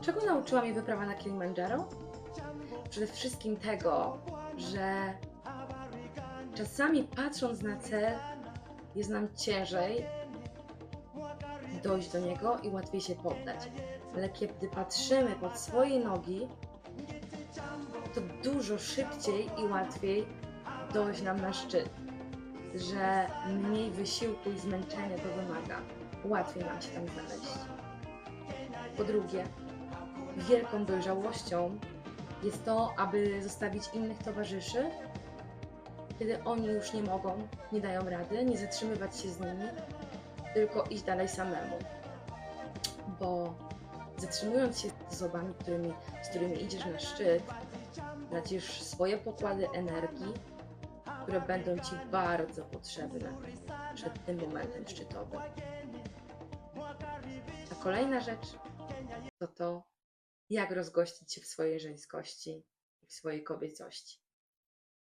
Czego nauczyła mnie wyprawa na Kilimandżaro? Przede wszystkim tego, że czasami patrząc na cel, jest nam ciężej dojść do niego i łatwiej się poddać. Ale kiedy patrzymy pod swoje nogi, to dużo szybciej i łatwiej dojść nam na szczyt. Że mniej wysiłku i zmęczenia to wymaga. Łatwiej nam się tam znaleźć. Po drugie, wielką dojrzałością jest to, aby zostawić innych towarzyszy, kiedy oni już nie mogą, nie dają rady, nie zatrzymywać się z nimi, tylko iść dalej samemu. Bo zatrzymując się z osobami, którymi, z którymi idziesz na szczyt, tracisz swoje pokłady energii, które będą Ci bardzo potrzebne przed tym momentem szczytowym. A kolejna rzecz to to, jak rozgościć się w swojej żeńskości i w swojej kobiecości.